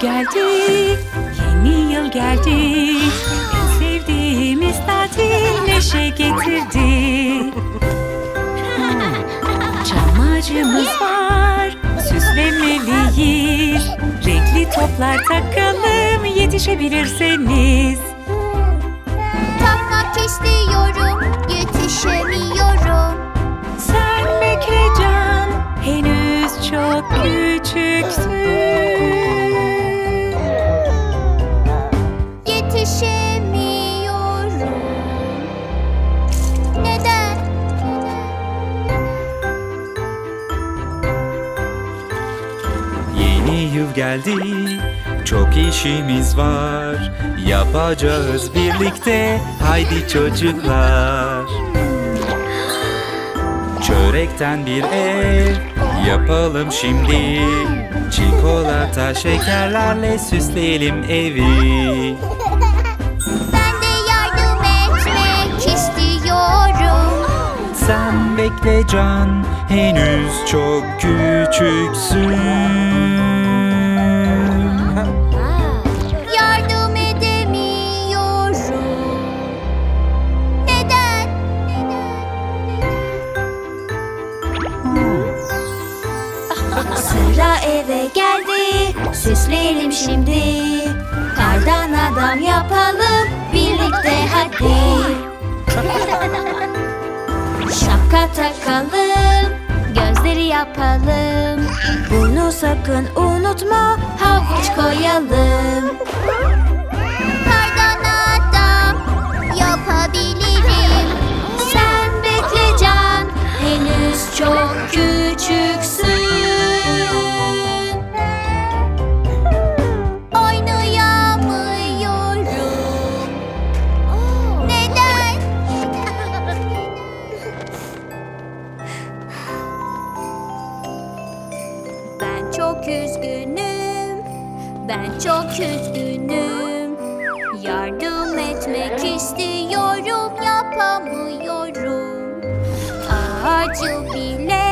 geldi, yeni yıl geldi. En sevdiğimiz tatil neşe getirdi. Ağacımız var, süslemeliyiz. Renkli toplar takalım, yetişebilirseniz. İstiyorum, yetişemiyorum. Sen bekle can, henüz çok küçüksün. Yetişemiyorum. Neden? Yeni yıl geldi, çok işimiz var. Yapacağız birlikte, haydi çocuklar. Çörekten bir ev yapalım şimdi. Çikolata şekerlerle süsleyelim evi. Ben de yardım etmek istiyorum. Sen bekle can, henüz çok küçüksün. Geldi. Süsleyelim şimdi. Kardan adam yapalım birlikte hadi. Şapka takalım, gözleri yapalım. Bunu sakın unutma, havuç koyalım. Kardan adam yapabilirim. Sen bekle can, henüz çok küçüksün. Üzgünüm. Ben çok üzgünüm. Yardım etmek istiyorum, yapamıyorum. Ağacı bile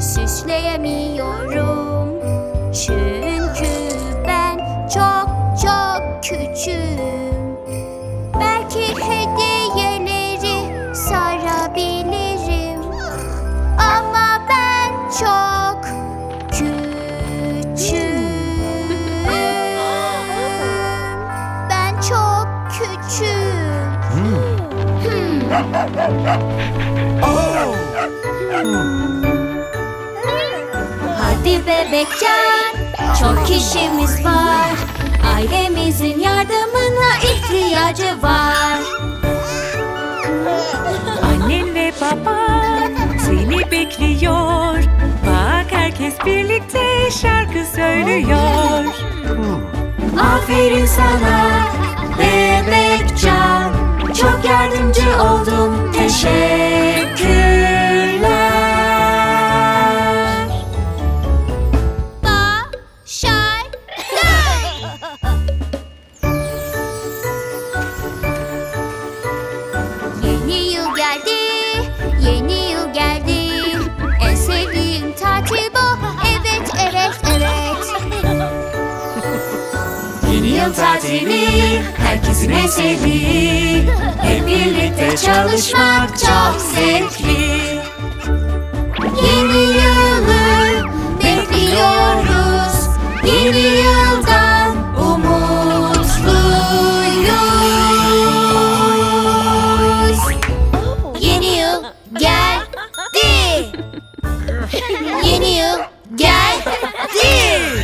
süsleyemiyorum. Küçüğüm. Hadi bebekcan, çok işimiz var. Ailemizin yardımına ihtiyacı var. Annen ve baban seni bekliyor. Bak herkes birlikte şarkı söylüyor. Aferin sana bebekcan Yeni yıl tatili, herkesin en sevdiği. Hep birlikte çalışmak çok zevkli. Yeni yılı bekliyoruz. Yeni yıldan umutluyuz. Yeni yıl geldi. Yeni yıl geldi